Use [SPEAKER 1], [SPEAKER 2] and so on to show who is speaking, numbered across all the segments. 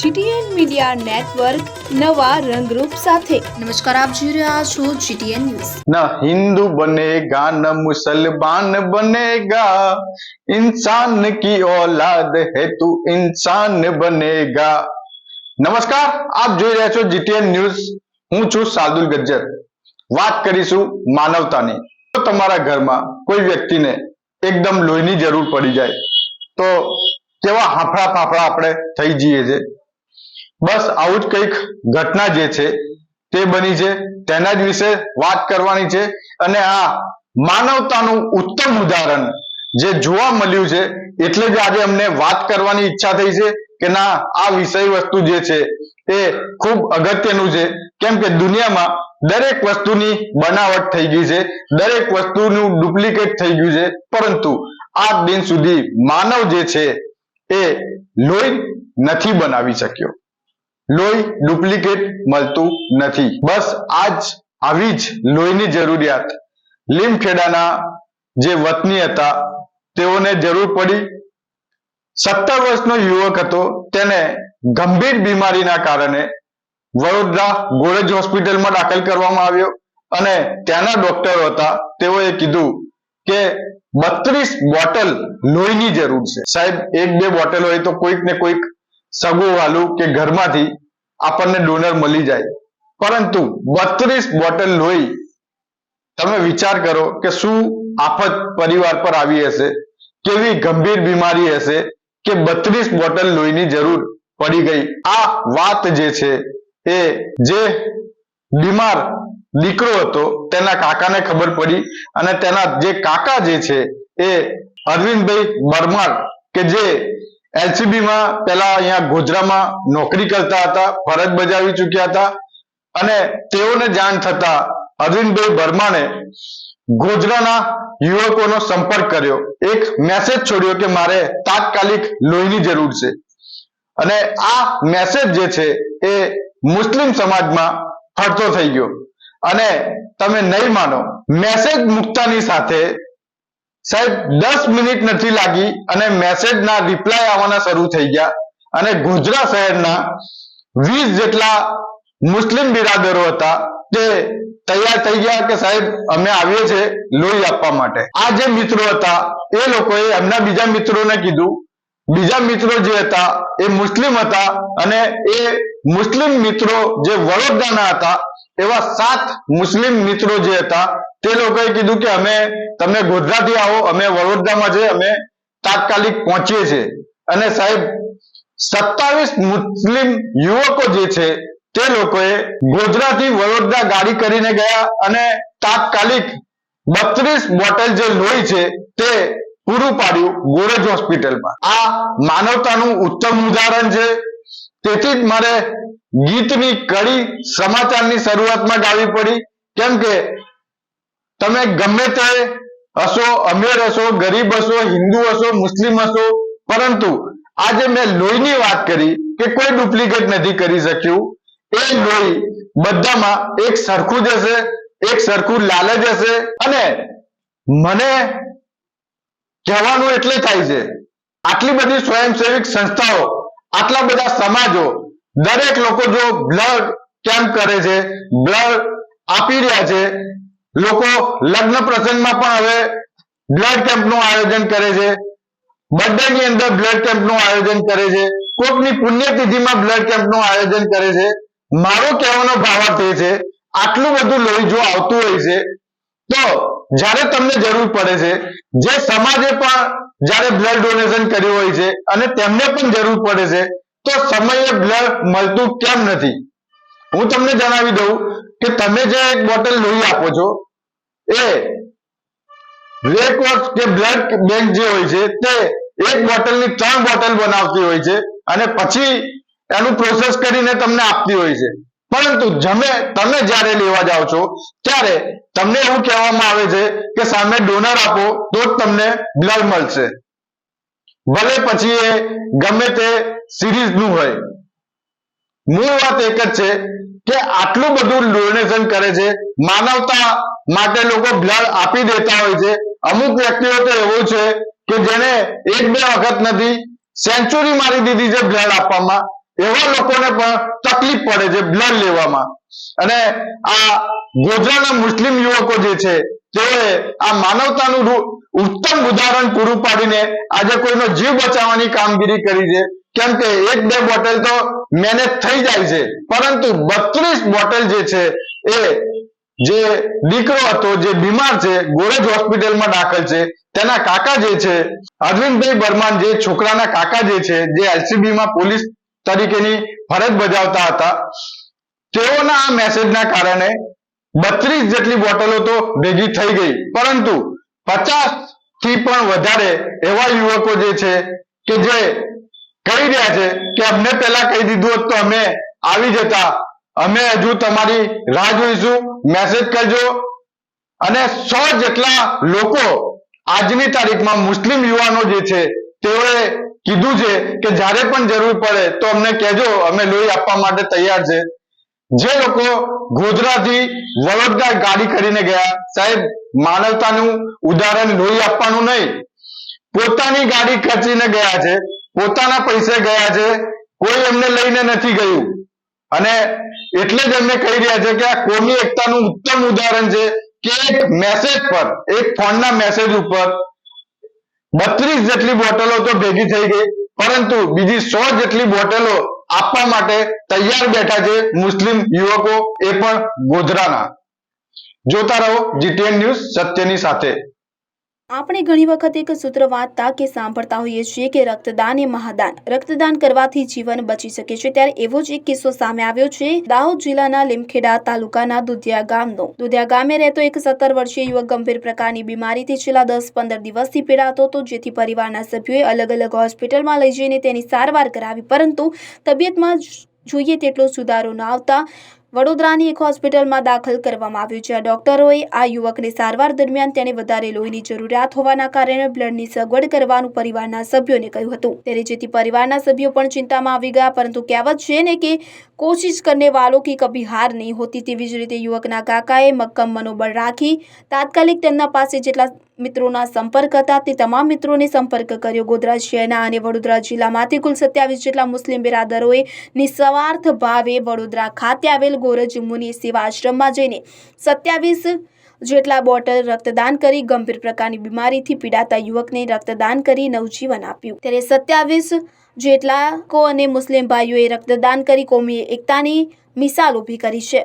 [SPEAKER 1] GTN media network નવા રંગરૂપ સાથે.
[SPEAKER 2] નમસ્કાર આપ જોઈ રહ્યા છો જીટીએન ન્યૂઝ.
[SPEAKER 3] ના હિન્દુ બનેગા ન મુસલમાન બનેગા ઇન્સાન કી ઓલાદ હે તુ ઇન્સાન બનેગા. નમસ્કાર આપ જોઈ રહ્યા છો જીટીએન ન્યૂઝ. હું છું સાદુલ ગજ્જર. વાત કરીશું માનવતાની. તો તમારા ઘરમાં કોઈ વ્યક્તિને એકદમ લોહીની જરૂર પડી જાય તો કેવા હાફડા ફાફડા આપણે થઈ જઈએ છીએ બસ આવું જ કંઈક ઘટના જે છે તે બની છે. તેના જ વિશે વાત કરવાની છે. અને આ માનવતાનું ઉત્તમ ઉદાહરણ જે જોવા મળ્યું છે, એટલે જ આજે અમને વાત કરવાની ઈચ્છા થઈ છે કે ના, આ વિષય વસ્તુ જે છે એ ખૂબ અગત્યનું છે. કેમ કે દુનિયામાં દરેક વસ્તુની બનાવટ થઈ ગઈ છે. દરેક વસ્તુનું ડુપ્લિકેટ થઈ ગયું છે. પરંતુ આ દિન સુધી માનવ જે છે એ લોહી નથી બનાવી શક્યો. લોહી ડુપ્લિકેટ મળતું નથી. બસ આજ આવી જ લોહીની જરૂરિયાત. લીમખેડાના જે વતની હતા, તેઓને જરૂર પડી. સત્તર વર્ષનો યુવક હતો, તેને ગંભીર બીમારીના કારણે વડોદરા ગોરેજ હોસ્પિટલમાં દાખલ કરવામાં આવ્યો અને ત્યાંના ડોક્ટરો હતા, તેઓએ કીધું કે બત્રીસ બોટલ લોહીની જરૂર છે. સાહેબ, એક બે બોટલ હોય તો કોઈક ને કોઈક સગું વાલું કે ઘરમાંથી આપણને ડોનર મળી જાય. પરંતુ બત્રીસ બોટલ લોહી, તમે વિચાર કરો કે શું આફત પરિવાર પર આવી હશે? કેવી ગંભીર બીમારી હશે કે બત્રીસ બોટલ લોહીની જરૂર પડી ગઈ? આ વાત જે છે એ જે બીમાર દીકરો હતો, તેના કાકાને ખબર પડી અને તેના જે કાકા જે છે એ અરવિંદભાઈ પરમાર કે જે LCB માં પેલા અહીંયા ગોધરામાં નોકરી કરતા હતા, ફરજ બજાવી ચૂક્યા હતા અને તેઓને જાણ થતા અરવિંદભાઈ વર્માને ગોધરાના યુવકોનો સંપર્ક કર્યો. એક મેસેજ છોડ્યો કે મારે તાત્કાલિક લોહીની જરૂર છે. અને આ મેસેજ જે છે એ મુસ્લિમ સમાજમાં ફરતો થઈ ગયો. અને તમે નહીં માનો મેસેજ મુક્તાની સાથે સાહેબ, દસ મિનિટ નથી લાગી અને મેસેજના રિપ્લાય આવવાના શરૂ થઈ ગયા. અને ગુજરાત શહેરના વીસ જેટલા મુસ્લિમ બિરાદરો હતા તે તૈયાર થઈ ગયા કે સાહેબ, અમે આવીએ છીએ લોહી આપવા માટે. આ જે મિત્રો હતા, એ લોકોએ એમના બીજા મિત્રોને કીધું. બીજા મિત્રો જે હતા, એ મુસ્લિમ હતા અને એ મુસ્લિમ મિત્રો જે વડોદરાના હતા એવા સાત મુસ્લિમ મિત્રો જે હતા, તે લોકોએ કીધું કે અમે, તમે ગોધરાથી આવો, અમે વડોદરામાં છે, અમે તાત્કાલિક પહોંચીએ છીએ. અને સાહેબ, સત્તાવીસ મુસ્લિમ યુવકો જે છે, તે લોકોએ ગોધરાથી વડોદરા ગાડી કરીને ગયા અને તાત્કાલિક બત્રીસ બોટલ જે લોહી છે, તે પૂરું પાડ્યું ગોરજ હોસ્પિટલમાં. આ માનવતાનું ઉત્તમ ઉદાહરણ છે. તેથી જ મારે ગીતની કડી સમાચારની શરૂઆતમાં ગાવી પડી. કેમ કે તમે ગમે તે હશો, અમીર હશો, ગરીબ હશો, હિન્દુ હશો, મુસ્લિમ હશો, પરંતુ આજે મેં લોહીની વાત કરી કે કોઈ ડુપ્લિકેટ નથી કરી શક્યું. એ લોહી બધામાં એક સરખું જ હશે, એક સરખું લાલ જ હશે અને મને કહેવાનું એટલે થાય છે, આટલી બધી સ્વયંસેવિક સંસ્થાઓ, આટલા બધા સમાજો દરેક લોકો જો બ્લડ કેમ્પ કરે છે? બ્લડ આપી રહ્યા છે. લોકો લગ્ન પ્રસંગમાં પણ હવે બ્લડ કેમ્પનું આયોજન કરે છે. બર્થડે ની અંદર બ્લડ કેમ્પનું આયોજન કરે છે. કોકની પુણ્યતિથિમાં બ્લડ કેમ્પનું આયોજન કરે છે. મારો કહેવાનો ભાવાર્થ એ છે, આટલું બધું લોહી જો આવતું હોય છે, તો જ્યારે તમને જરૂર પડે છે, જે સમાજે પણ જ્યારે બ્લડ ડોનેશન કર્યું હોય છે, અને તેમને પણ જરૂર પડે છે તો સમયે બ્લડ મળતું કેમ નથી? હું તમને જણાવી દઉં કે તમે જે એક બોટલ લોહી આપો છો, એ રેડ ક્રોસ કે બ્લડ બેંક જે હોય છે, તે એક બોટલની ત્રણ બોટલ બનાવતી હોય છે અને પછી એનું પ્રોસેસ કરીને તમને આપતી હોય છે. પરંતુ જમે તમે જ્યારે લેવા જાઓ છો, ત્યારે તમને એવું કહેવામાં આવે છે કે સામે ડોનર આપો, તો જ તમને બ્લડ મળશે. ભલે પછી એ ગમે તે સિરીઝનું હોય. મૂળ વાત એક જ છે કે આટલું બધું ડોનેશન કરે છે. માનવતા માટે લોકો બ્લડ આપી દેતા હોય છે. અમુક વ્યક્તિઓ તો એવું છે કે જેને એક બે વખત નથી સેન્ચુરી મારી દીધી છે બ્લડ આપવામાં. એવા લોકોને પણ તકલીફ પડે છે બ્લડ લેવામાં. અને આ ગોધરાના મુસ્લિમ યુવકો જે છે તેઓએ આ માનવતાનું ઉત્તમ ઉદાહરણ પૂરું પાડીને આજે કોઈનો જીવ બચાવવાની કામગીરી કરી છે. કેમ કે એક બે બોટલ તો મેનેજ થઈ જાય છે. પરંતુ બત્રીસ બોટલ જે છે એ જે દીકરો હતો, જે બીમાર છે, ગોરજ હોસ્પિટલમાં દાખલ છે. તેના કાકા જે છે, અરવિંદભાઈ બર્માન જે છોકરાના કાકા જે છે, જે એલસીબીમાં પોલીસ તરીકેની ફરજ બજાવતા હતા, તેઓના આ મેસેજના કારણે બત્રીસ જેટલી બોટલો તો ભેગી થઈ ગઈ. પરંતુ પચાસથી પણ વધારે એવા યુવકો જે છે કે જે કહી રહ્યા છે કે અમને પહેલા કહી દીધું હોત તો અમે આવી જતા. અમે હજુ તમારી રાહ જોઈશું. મેસેજ કરજો. અને સો જેટલા લોકો આજની તારીખમાં મુસ્લિમ યુવાનો જે છે તેઓએ કીધું છે કે જ્યારે પણ જરૂર પડે તો અમને કહેજો, અમે લોહી આપવા માટે તૈયાર છે. જે લોકો ગોધરાથી વડોદરા ગાડી કરીને ગયા, સાહેબ, માનવતાનું ઉદાહરણ લોહી આપવાનું નહીં. પોતાની ગાડી ખર્ચીને ગયા છે, પોતાના પૈસે ગયા છે, કોઈ એમને લઈને નથી ગયું. અને એટલે જ એમને કહી રહ્યા છે કે આ કોમી એકતાનું ઉત્તમ ઉદાહરણ છે કે એક મેસેજ પર, એક ફોનના મેસેજ ઉપર બત્રીસ જેટલી બોટલો તો ભેગી થઈ ગઈ, પરંતુ બીજી સો જેટલી બોટલો આપવા માટે તૈયાર બેઠા છે મુસ્લિમ યુવકો એ પણ ગોધરાના. જોતા રહો GTN ન્યૂઝ સત્યની સાથે.
[SPEAKER 1] આપણે ઘણી વખત એક સૂત્ર વાંચતા કે સાંભળતા હોઈએ છીએ કે રક્તદાન એ મહાદાન. રક્તદાન કરવાથી જીવન બચી શકે છે. ત્યારે એવો જ એક કિસ્સો સામે આવ્યો છે દાહોદ જિલ્લાના લીમખેડા તાલુકાના દુધિયા ગામનો. દુધિયા ગામે રહેતો એક સત્તર વર્ષીય યુવક ગંભીર પ્રકારની બીમારીથી છેલ્લા દસ પંદર દિવસથી પીડાતો હતો. જેથી પરિવારના સભ્યોએ અલગ અલગ હોસ્પિટલમાં લઈ જઈને તેની સારવાર કરાવી. પરંતુ તબિયતમાં જોઈએ તેટલો સુધારો ન આવતા વડોદરાની એક હોસ્પિટલમાં દાખલ કરવામાં આવ્યું છે. ડોક્ટરોએ આ યુવકને સારવાર દરમિયાન તેને વધારે લોહીની જરૂરિયાત હોવાના કારણે બ્લડની સગવડ કરવાનું પરિવારના સભ્યોને કહ્યું હતું. ત્યારે જેથી પરિવારના સભ્યો પણ ચિંતામાં આવી ગયા, પરંતુ કહેવત છે ને કે કોશિશ કરને વાલો કી કભી હાર નહીં હોતી તેવી જ રીતે યુવકના કાકાએ મક્કમ મનોબળ રાખી તાત્કાલિક તેમના પાસે જેટલા મિત્રોના સંપર્ક હતા. તે તમામ મિત્રોને સંપર્ક કર્યો. ગોધરા શહેરના અને વડોદરા જિલ્લામાંથી કુલ સત્યાવીસ જેટલા મુસ્લિમ બિરાદરોએ નિસ્વાર્થ ભાવે વડોદરા ખાતે આવેલ ગોરજ મુનિ સેવા આશ્રમમાં જઈને સત્યાવીસ જેટલા બોટલ રક્તદાન કરી ગંભીર પ્રકારની બીમારીથી પીડાતા યુવકને રક્તદાન કરી નવજીવન આપ્યું. ત્યારે સત્યાવીસ જેટલા કો અને મુસ્લિમ ભાઈઓએ રક્તદાન કરી કોમી એકતાની મિસાલ ઊભી કરી છે.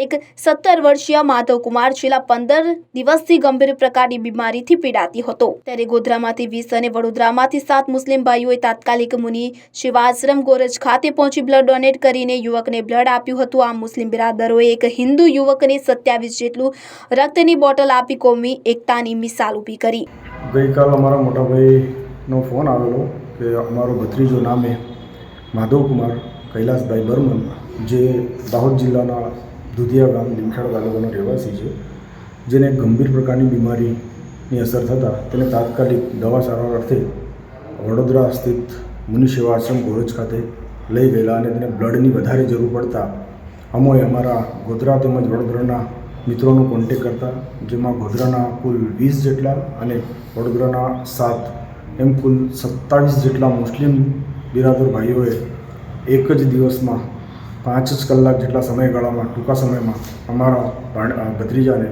[SPEAKER 1] એક સત્તર વર્ષીય માધવ કુમાર છેલ્લા પંદર દિવસથી ગંભીર પ્રકારની બીમારીથી પીડાતી હતો. ત્યારે ગોધરામાંથી વીસ અને વડોદરામાંથી સાત મુસ્લિમ ભાઈઓએ તાત્કાલિક મુનિ શિવાશ્રમ ગોરજ ખાતે પહોંચી બ્લડ ડોનેટ કરીને યુવકને બ્લડ આપ્યું હતું. આ મુસ્લિમ બિરાદરોએ એક હિન્દુ યુવકને સત્યાવીસ જેટલું રક્તની બોટલ આપી કોમી એકતાની મિસાલ ઊભી કરી.
[SPEAKER 4] ગઈકાલ અમારા મોટાભાઈનો ફોન આવેલો કે અમારો ભત્રીજો નામે માધવકુમાર કૈલાસભાઈ બર્મન જે દાહોદ જિલ્લાના દુધિયા ગામ લીમખેડ તાલુકાનો રહેવાસી છે, જેને ગંભીર પ્રકારની બીમારીની અસર થતાં તેને તાત્કાલિક દવા સારવાર અર્થે વડોદરા સ્થિત મુનિ આશ્રમ ગોરજ ખાતે લઈ ગયેલા અને તેને બ્લડની વધારે જરૂર પડતા અમોએ અમારા ગોધરા તેમજ વડોદરાના મિત્રોનો કોન્ટેક કરતા, જેમાં ગોધરાના કુલ વીસ જેટલા અને વડોદરાના સાત, એમ કુલ સત્તાવીસ જેટલા મુસ્લિમ બિરાદર ભાઈઓએ એક જ દિવસમાં પાંચ જ કલાક જેટલા સમયગાળામાં ટૂંકા સમયમાં અમારા ભત્રીજાને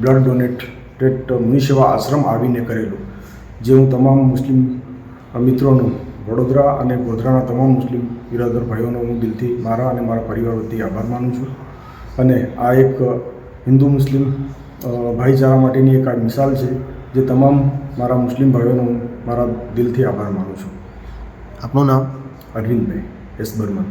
[SPEAKER 4] બ્લડ ડોનેટેડ મુનિસેવા આશ્રમ આવીને કરેલું જે હું તમામ મુસ્લિમ મિત્રોનું વડોદરા અને ગોધરાના તમામ મુસ્લિમ બિરાદર ભાઈઓનો હું દિલથી મારા અને મારા પરિવાર વતી આભાર માનું છું. અને આ એક હિન્દુ મુસ્લિમ ભાઈચારા માટેની એક આ મિસાલ છે જે તમામ મારા મુસ્લિમ ભાઈઓનો હું મારા દિલથી આભાર માનું છું.
[SPEAKER 5] આપનું નામ?
[SPEAKER 4] અરવિંદભાઈ એસ બર્મન.